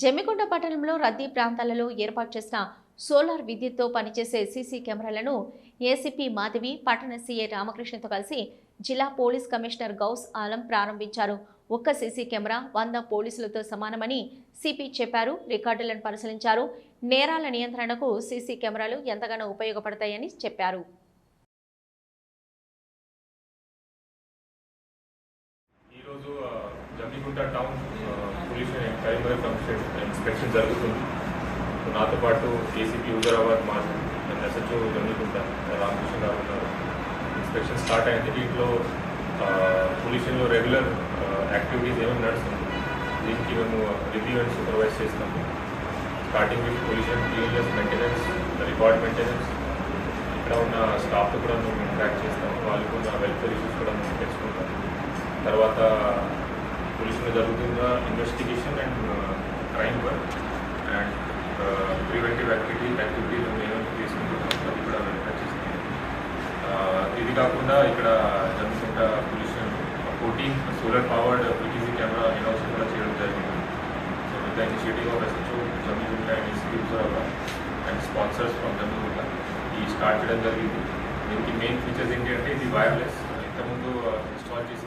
జమ్మికొండ పట్టణంలో రద్దీ ప్రాంతాలలో ఏర్పాటు చేసిన సోలార్ విద్యుత్తో పనిచేసే సీసీ కెమెరాలను ఏసీపీ మాధవి పట్టణ సీఏ రామకృష్ణతో కలిసి జిల్లా పోలీస్ కమిషనర్ గౌస్ ఆలం ప్రారంభించారు. ఒక్క సీసీ కెమెరా వంద పోలీసులతో సమానమని సిపి చెప్పారు రికార్డులను పరిశీలించారు. నేరాల నియంత్రణకు సీసీ కెమెరాలు ఎంతగానో ఉపయోగపడతాయని చెప్పారు. Jammikunta town pollution police and inspection జరుగుతుంది. నాతో పాటు ఏసీపీ హుజరాబాద్ మాజీ అండ్ ఎస్హెచ్ఓ జమ్మిగుంట రామకృష్ణ గారు ఉన్నారు. ఇన్స్పెక్షన్ స్టార్ట్ అయింది. దీంట్లో పొల్యూషన్లో రెగ్యులర్ యాక్టివిటీస్ ఏమేమి నడుస్తుంది. దీనికి మేము రివ్యూ అండ్ సూపర్వైజ్ చేస్తాము. Starting with pollution cleanliness maintenance record maintenance ఇక్కడ ఉన్న స్టాఫ్తో కూడా మేము ఇంట్రాక్ట్ చేస్తాము. వాళ్ళకు ఉన్న వెల్ఫేర్ ఇష్యూస్ కూడా మేము తెలుసుకుంటాము. తర్వాత పోలీసులో జరుగుతున్న investigation and crime work and preventive activity activities ఏమైనా తీసుకుంటున్నాం అది కూడా వెరిఫై చేస్తాం ఆ, ఇది కాకుండా ఇక్కడ జరుగుతున్న pollution fourteen solar powered PTC camera ఇన్వెషన్ కూడా చేయడం జరిగింది so with the initiative of SHO Jammikunta and institutes and sponsors from Jammikunta ఈ స్టార్ట్ చేయడం జరిగింది దీనికి మెయిన్ ఫీచర్స్ ఏంటి అంటే ఇది వైర్లెస్ ఇంతకుముందు ఇన్స్టాల్ చేసిన కెమెరాస్లో